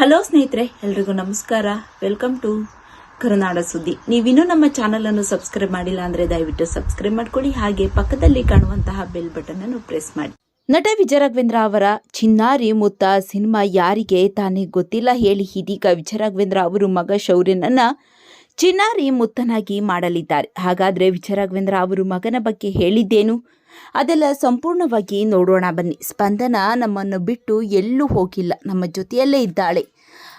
Hello ಸ್ನೇಹಿತರೆ, ಎಲ್ರಿಗೂ ನಮಸ್ಕಾರ. ವೆಲ್ಕಮ್ ಟು ಕರುನಾಡ ಸುದ್ದಿ. ನೀವಿನ್ನೂ ನಮ್ಮ ಚಾನೆಲ್ ಅನ್ನು ಸಬ್ಸ್ಕ್ರೈಬ್ ಮಾಡಿಲ್ಲ ಅಂದ್ರೆ ದಯವಿಟ್ಟು ಸಬ್ಸ್ಕ್ರೈಬ್ ಮಾಡ್ಕೊಳ್ಳಿ. ಹಾಗೆ ಪಕ್ಕದಲ್ಲಿ ಕಾಣುವಂತಹ ಬೆಲ್ ಬಟನ್ ಅನ್ನು ಪ್ರೆಸ್ ಮಾಡಿ. ನಟ ವಿಜಯರಾಘವೇಂದ್ರ ಅವರ ಚಿನ್ನಾರಿ ಮುತ್ತ ಸಿನಿಮಾ ಯಾರಿಗೆ ತಾನೇ ಗೊತ್ತಿಲ್ಲ ಹೇಳಿ ಇದೀಗ ವಿಜಯರಾಘವೇಂದ್ರ ಅವರು ಮಗ ಶೌರ್ಯನನ್ನ ಚಿನ್ನಾರಿ ಮುತ್ತನಾಗಿ ಮಾಡಲಿದ್ದಾರೆ. ಹಾಗಾದರೆ ವಿಜಯರಾಘವೇಂದ್ರ ಅವರು ಮಗನ ಬಗ್ಗೆ ಹೇಳಿದ್ದೇನು? ಅದೆಲ್ಲ ಸಂಪೂರ್ಣವಾಗಿ ನೋಡೋಣ ಬನ್ನಿ. ಸ್ಪಂದನ ನಮ್ಮನ್ನು ಬಿಟ್ಟು ಎಲ್ಲೂ ಹೋಗಿಲ್ಲ. ನಮ್ಮ ಜೊತೆಯಲ್ಲೇ ಇದ್ದಾಳೆ.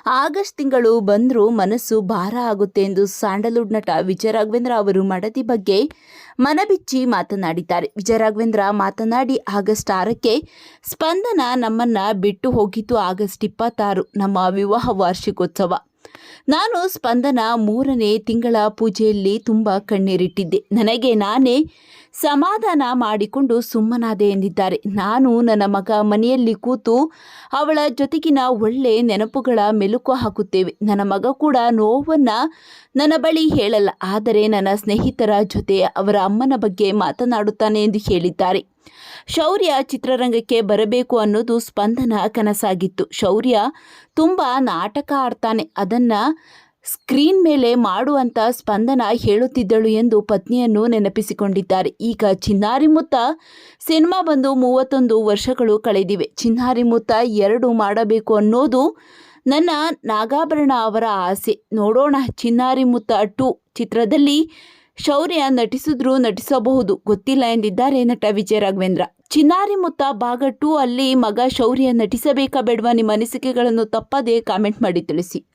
ಆಗಸ್ಟ್ ತಿಂಗಳು ಬಂದರೂ ಮನಸ್ಸು ಭಾರ ಆಗುತ್ತೆ ಎಂದು ಸ್ಯಾಂಡಲ್ವುಡ್ ನಟ ವಿಜಯರಾಘವೇಂದ್ರ ಅವರು ಮಡದಿ ಬಗ್ಗೆ ಮನಬಿಚ್ಚಿ ಮಾತನಾಡಿದ್ದಾರೆ. ವಿಜಯರಾಘವೇಂದ್ರ ಮಾತನಾಡಿ, ಆಗಸ್ಟ್ ಆರಕ್ಕೆ ಸ್ಪಂದನ ನಮ್ಮನ್ನು ಬಿಟ್ಟು ಹೋಗಿದ್ದು ಆಗಸ್ಟ್ ಇಪ್ಪತ್ತಾರು. ನಮ್ಮ ವಿವಾಹ ವಾರ್ಷಿಕೋತ್ಸವ. ನಾನು ಸ್ಪಂದನ ಮೂರನೇ ತಿಂಗಳ ಪೂಜೆಯಲ್ಲಿ ತುಂಬ ಕಣ್ಣೀರಿಟ್ಟಿದ್ದೆ. ನನಗೆ ನಾನೇ ಸಮಾಧಾನ ಮಾಡಿಕೊಂಡು ಸುಮ್ಮನಾದೆ ಎಂದಿದ್ದಾರೆ. ನಾನು ನನ್ನ ಮಗ ಮನೆಯಲ್ಲಿ ಕೂತು ಅವಳ ಜೊತೆಗಿನ ಒಳ್ಳೆ ನೆನಪುಗಳ ಮೆಲುಕು ಹಾಕುತ್ತೇವೆ. ನನ್ನ ಮಗ ಕೂಡ ನೋವನ್ನು ನನ್ನ ಬಳಿ ಹೇಳಲ್ಲ. ಆದರೆ ನನ್ನ ಸ್ನೇಹಿತರ ಜೊತೆ ಅವರ ಅಮ್ಮನ ಬಗ್ಗೆ ಮಾತನಾಡುತ್ತಾನೆ ಎಂದು ಹೇಳಿದ್ದಾರೆ. ಶೌರ್ಯ ಚಿತ್ರರಂಗಕ್ಕೆ ಬರಬೇಕು ಅನ್ನೋದು ಸ್ಪಂದನ ಕನಸಾಗಿತ್ತು. ಶೌರ್ಯ ತುಂಬ ನಾಟಕ ಆಡ್ತಾನೆ. ಅದನ್ನ ಸ್ಕ್ರೀನ್ ಮೇಲೆ ಮಾಡುವಂತ ಸ್ಪಂದನ ಹೇಳುತ್ತಿದ್ದಳು ಎಂದು ಪತ್ನಿಯನ್ನು ನೆನಪಿಸಿಕೊಂಡಿದ್ದಾರೆ. ಈಗ ಚಿನ್ನಾರಿ ಮುತ್ತ ಸಿನಿಮಾ ಬಂದು ಮೂವತ್ತೊಂದು ವರ್ಷಗಳು ಕಳೆದಿವೆ. ಚಿನ್ನಾರಿ ಮುತ್ತ ಎರಡು ಮಾಡಬೇಕು ಅನ್ನೋದು ನನ್ನ ನಾಗಾಭರಣ ಅವರ ಆಸೆ. ನೋಡೋಣ ಚಿನ್ನಾರಿ ಮುತ್ತ ಟು ಚಿತ್ರದಲ್ಲಿ ಶೌರ್ಯ ನಟಿಸಿದ್ರೂ ನಟಿಸಬಹುದು. ಗೊತ್ತಿಲ್ಲ ಎಂದಿದ್ದಾರೆ ನಟ ವಿಜಯ ರಾಘವೇಂದ್ರ. ಚಿನ್ನಾರಿ ಮುತ್ತ ಭಾಗ ಟೂ ಅಲ್ಲಿ ಮಗ ಶೌರ್ಯ ನಟಿಸಬೇಕಾ ಬೇಡವಾ ನಿಮ್ಮ ಅನಿಸಿಕೆಗಳನ್ನು ತಪ್ಪದೇ ಕಾಮೆಂಟ್ ಮಾಡಿ ತಿಳಿಸಿ.